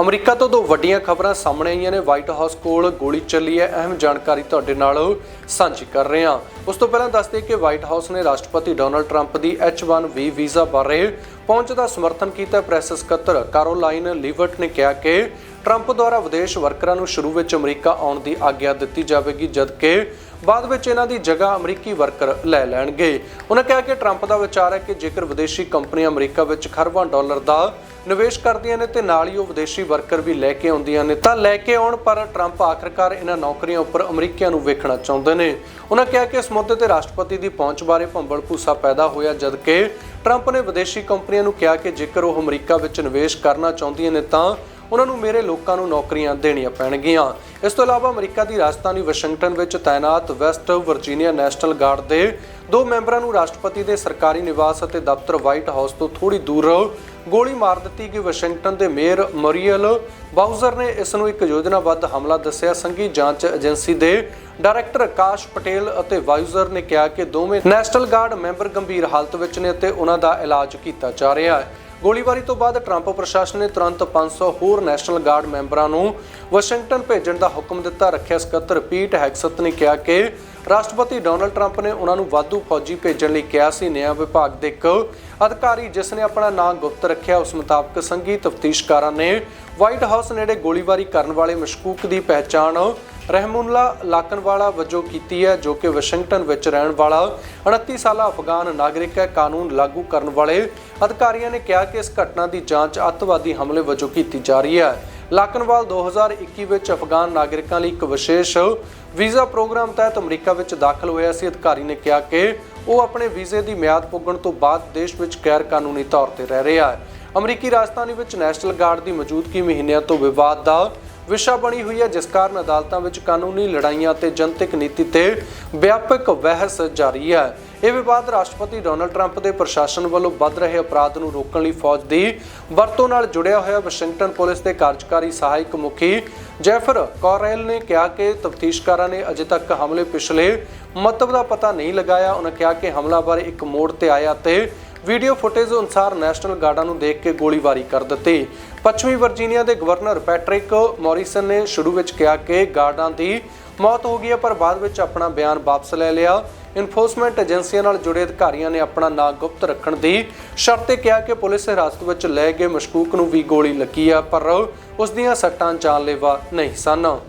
America ਤੋਂ ਦੋ ਵੱਡੀਆਂ ਖਬਰਾਂ ਸਾਹਮਣੇ ਆਈਆਂ ਨੇ। ਵਾਈਟ ਹਾਊਸ ਕੋਲ ਗੋਲੀ ਚੱਲੀ ਹੈ। ਅਹਿਮ ਜਾਣਕਾਰੀ ਤੁਹਾਡੇ ਨਾਲ ਸਾਂਝੀ ਕਰ ਰਹੇ ਹਾਂ। ਉਸ ਤੋਂ ਪਹਿਲਾਂ ਦੱਸਦੇ ਕਿ ਵਾਈਟ ਹਾਊਸ ਨੇ ਰਾਸ਼ਟਰਪਤੀ ਡੋਨਲਡ ਟਰੰਪ ਦੀ H1B ਵੀਜ਼ਾ ਬਾਰੇ ਪਹੁੰਚ ਦਾ ਸਮਰਥਨ ਕੀਤਾ ਪ੍ਰੈਸ ਸਕੱਤਰ ਕਾਰੋਲਾਈਨ ਲੀਵਰਟ ਨੇ ਕਿਹਾ ਕਿ ਟਰੰਪ ਦੁਆਰਾ ਵਿਦੇਸ਼ ਵਰਕਰਾਂ ਨੂੰ ਸ਼ੁਰੂ ਵਿੱਚ ਅਮਰੀਕਾ ਆਉਣ ਦੀ ਆਗਿਆ ਦਿੱਤੀ ਜਾਵੇਗੀ, ਜਦਕਿ ਬਾਅਦ ਵਿੱਚ ਇਹਨਾਂ ਦੀ ਜਗ੍ਹਾ ਅਮਰੀਕੀ ਵਰਕਰ ਲੈ ਲੈਣਗੇ। ਉਹਨਾਂ ਕਿਹਾ ਕਿ ਟਰੰਪ ਦਾ ਵਿਚਾਰ ਹੈ ਕਿ ਜੇਕਰ ਵਿਦੇਸ਼ੀ ਕੰਪਨੀਆਂ ਅਮਰੀਕਾ ਵਿੱਚ ਖਰਬਾਂ ਡਾਲਰ ਦਾ ਨਿਵੇਸ਼ ਕਰਦੀਆਂ ਨੇ ਤੇ ਨਾਲ ਹੀ ਉਹ ਵਿਦੇਸ਼ੀ ਵਰਕਰ ਵੀ ਲੈ ਕੇ ਆਉਂਦੀਆਂ ਨੇ, ਤਾਂ ਲੈ ਕੇ ਆਉਣ, ਪਰ ਟਰੰਪ ਆਖਰਕਾਰ ਇਹਨਾਂ ਨੌਕਰੀਆਂ ਉੱਪਰ ਅਮਰੀਕੀਆਂ ਨੂੰ ਵੇਖਣਾ ਚਾਹੁੰਦੇ ਨੇ। ਉਹਨਾਂ ਕਿਹਾ ਕਿ ਇਸ ਮੁੱਦੇ ਤੇ ਰਾਸ਼ਟਰਪਤੀ ਦੀ ਪਹੁੰਚ ਬਾਰੇ ਭੰਬਲ ਭੂਸਾ ਪੈਦਾ ਹੋਇਆ, ਜਦਕਿ ਟਰੰਪ ਨੇ ਵਿਦੇਸ਼ੀ ਕੰਪਨੀਆਂ ਨੂੰ ਕਿਹਾ ਕਿ ਜੇਕਰ ਉਹ ਅਮਰੀਕਾ ਵਿੱਚ ਨਿਵੇਸ਼ ਕਰਨਾ ਚਾਹੁੰਦੀਆਂ ਨੇ ਤਾਂ ਉਹਨਾਂ ਨੂੰ ਮੇਰੇ ਲੋਕਾਂ ਨੂੰ ਨੌਕਰੀਆਂ ਦੇਣੀਆਂ ਪੈਣਗੀਆਂ। ਇਸ ਤੋਂ ਇਲਾਵਾ ਅਮਰੀਕਾ ਦੀ ਰਾਜਧਾਨੀ ਵਾਸ਼ਿੰਗਟਨ ਵਿੱਚ ਤਾਇਨਾਤ ਵੈਸਟ ਵਰਜੀਨੀਆ ਨੈਸ਼ਨਲ ਗਾਰਡ ਦੇ ਦੋ ਮੈਂਬਰਾਂ ਨੂੰ ਰਾਸ਼ਟਰਪਤੀ ਦੇ ਸਰਕਾਰੀ ਨਿਵਾਸ ਅਤੇ ਦਫ਼ਤਰ ਵਾਈਟ ਹਾਊਸ ਤੋਂ ਥੋੜੀ ਦੂਰ ਗੋਲੀ ਮਾਰ ਦਿੱਤੀ ਕਿ ਵਾਸ਼ਿੰਗਟਨ ਦੇ ਮੇਅਰ ਮਰੀਅਲ ਬਾਊਜ਼ਰ ਨੇ ਇਸ ਨੂੰ ਇੱਕ ਯੋਜਨਾਬੱਧ ਹਮਲਾ ਦੱਸਿਆ। ਸੰਘੀ ਜਾਂਚ ਏਜੰਸੀ ਦੇ ਡਾਇਰੈਕਟਰ ਆਕਾਸ਼ ਪਟੇਲ ਅਤੇ ਵਾਈਜ਼ਰ ਨੇ ਕਿਹਾ ਕਿ ਦੋਵੇਂ ਨੈਸ਼ਨਲ ਗਾਰਡ ਮੈਂਬਰ ਗੰਭੀਰ ਹਾਲਤ ਵਿੱਚ ਨੇ ਅਤੇ ਉਹਨਾਂ ਦਾ ਇਲਾਜ ਕੀਤਾ ਜਾ ਰਿਹਾ ਹੈ। ਗੋਲੀਬਾਰੀ ਤੋਂ ਬਾਅਦ ਟਰੰਪ ਪ੍ਰਸ਼ਾਸਨ ਨੇ ਤੁਰੰਤ 500 ਹੋਰ ਨੈਸ਼ਨਲ ਗਾਰਡ ਮੈਂਬਰਾਂ ਨੂੰ ਵਾਸ਼ਿੰਗਟਨ ਭੇਜਣ ਦਾ ਹੁਕਮ ਦਿੱਤਾ। ਰੱਖਿਆ ਸਕੱਤਰ ਪੀਟ ਹੈਗਸਤ ਨੇ ਕਿਹਾ ਕਿ ਰਾਸ਼ਟਰਪਤੀ ਡੋਨਲਡ ਟਰੰਪ ਨੇ ਉਹਨਾਂ ਨੂੰ ਵਾਧੂ ਫੌਜੀ ਭੇਜਣ ਲਈ ਕਿਹਾ ਸੀ। ਨਿਆਂ ਵਿਭਾਗ ਦੇ ਇੱਕ ਅਧਿਕਾਰੀ ਜਿਸ ਨੇ ਆਪਣਾ ਨਾਂ ਗੁਪਤ ਰੱਖਿਆ, ਉਸ ਮੁਤਾਬਕ ਸੰਘੀ ਤਫਤੀਸ਼ਕਾਰਾਂ ਨੇ ਵਾਈਟ ਹਾਊਸ ਨੇੜੇ ਗੋਲੀਬਾਰੀ ਕਰਨ ਵਾਲੇ ਮਸ਼ਕੂਕ ਦੀ ਪਹਿਚਾਣ ਰਹਿਮੁੱਲਾ ਲਾਕਨਵਾਲਾ ਵਜੋਂ ਕੀਤੀ ਹੈ, ਜੋ ਕਿ ਵਾਸ਼ਿੰਗਟਨ ਵਿੱਚ ਰਹਿਣ ਵਾਲਾ 29 ਸਾਲਾ ਅਫਗਾਨ ਨਾਗਰਿਕ ਹੈ। ਕਾਨੂੰਨ ਲਾਗੂ ਕਰਨ ਵਾਲੇ ਅਧਿਕਾਰੀਆਂ ਨੇ ਕਿਹਾ ਕਿ ਇਸ ਘਟਨਾ ਦੀ ਜਾਂਚ ਅੱਤਵਾਦੀ ਹਮਲੇ ਵਜੋਂ ਕੀਤੀ ਜਾ ਰਹੀ ਹੈ। ਲਾਕਨਵਾਲ 2021 ਵਿੱਚ ਅਫਗਾਨ ਨਾਗਰਿਕਾਂ ਲਈ ਇੱਕ ਵਿਸ਼ੇਸ਼ ਵੀਜ਼ਾ ਪ੍ਰੋਗਰਾਮ ਤਹਿਤ ਅਮਰੀਕਾ ਵਿੱਚ ਦਾਖਲ ਹੋਇਆ ਸੀ। ਅਧਿਕਾਰੀ ਨੇ ਕਿਹਾ ਕਿ ਉਹ ਆਪਣੇ ਵੀਜ਼ੇ ਦੀ ਮਿਆਦ ਪੁੱਗਣ ਤੋਂ ਬਾਅਦ ਦੇਸ਼ ਵਿੱਚ ਗੈਰ ਕਾਨੂੰਨੀ ਤੌਰ ਤੇ ਰਹਿ ਰਿਹਾ ਹੈ। ਅਮਰੀਕੀ ਰਾਜਧਾਨੀ ਵਿੱਚ ਨੈਸ਼ਨਲ ਗਾਰਡ ਦੀ ਮੌਜੂਦਗੀ ਮਹੀਨਿਆਂ ਤੋਂ ਵਿਵਾਦ ਦਾ ਵਿਸ਼ਾ ਬਣੀ ਹੋਈ ਹੈ, ਜਿਸ ਕਾਰਨ ਅਦਾਲਤਾਂ ਵਿੱਚ ਕਾਨੂੰਨੀ ਲੜਾਈਆਂ ਤੇ ਜਨਤਕ ਨੀਤੀ ਤੇ ਵਿਆਪਕ ਬਹਿਸ ਜਾਰੀ ਹੈ। ਇਹ ਵਿਵਾਦ ਰਾਸ਼ਟਰਪਤੀ ਡੋਨਲਡ ਟਰੰਪ ਦੇ ਪ੍ਰਸ਼ਾਸਨ ਵੱਲੋਂ ਵੱਧ ਰਹੇ ਅਪਰਾਧ ਨੂੰ ਰੋਕਣ ਲਈ ਫੌਜ ਦੀ ਵਰਤੋਂ ਨਾਲ ਜੁੜਿਆ ਹੋਇਆ ਵਾਸ਼ਿੰਗਟਨ ਪੁਲਿਸ ਦੇ ਕਾਰਜਕਾਰੀ ਸਹਾਇਕ ਮੁਖੀ ਜੈਫਰ ਕੋਰੈਲ ਨੇ ਕਿਹਾ ਕਿ ਤਫਤੀਸ਼ਕਾਰਾਂ ਨੇ ਅਜੇ ਤੱਕ ਹਮਲੇ ਪਿਛਲੇ ਮਤਲਬ ਦਾ ਪਤਾ ਨਹੀਂ ਲਗਾਇਆ। ਉਹਨਾਂ ਕਿਹਾ ਕਿ ਹਮਲਾ ਬਾਰੇ ਇੱਕ ਮੋੜ ਤੇ ਆਇਆ ਤੇ ਵੀਡੀਓ ਫੁਟੇਜ ਅਨੁਸਾਰ ਨੈਸ਼ਨਲ ਗਾਰਡਾਂ ਨੂੰ ਦੇਖ ਕੇ ਗੋਲੀਬਾਰੀ ਕਰ ਦਿੱਤੀ। ਪੱਛਮੀ ਵਰਜੀਨੀਆ ਦੇ ਗਵਰਨਰ ਪੈਟਰਿਕ ਮੌਰਿਸਨ ਨੇ ਸ਼ੁਰੂ ਵਿੱਚ ਕਿਹਾ ਕਿ ਗਾਰਡਾਂ ਦੀ ਮੌਤ ਹੋ ਗਈ ਹੈ, ਪਰ ਬਾਅਦ ਵਿੱਚ ਆਪਣਾ ਬਿਆਨ ਵਾਪਸ ਲੈ ਲਿਆ। ਇਨਫੋਰਸਮੈਂਟ ਏਜੰਸੀਆਂ ਨਾਲ ਜੁੜੇ ਅਧਿਕਾਰੀਆਂ ਨੇ ਆਪਣਾ ਨਾਂ ਗੁਪਤ ਰੱਖਣ ਦੀ ਸ਼ਰਤ ਤੇ ਕਿਹਾ ਕਿ ਪੁਲਿਸ ਹਿਰਾਸਤ ਵਿੱਚ ਲੈ ਗਏ ਮਸ਼ਕੂਕ ਨੂੰ ਵੀ ਗੋਲੀ ਲੱਗੀ ਆ, ਪਰ ਉਸ ਦੀਆਂ ਸੱਟਾਂ ਜਾਨਲੇਵਾ ਨਹੀਂ ਸਨ।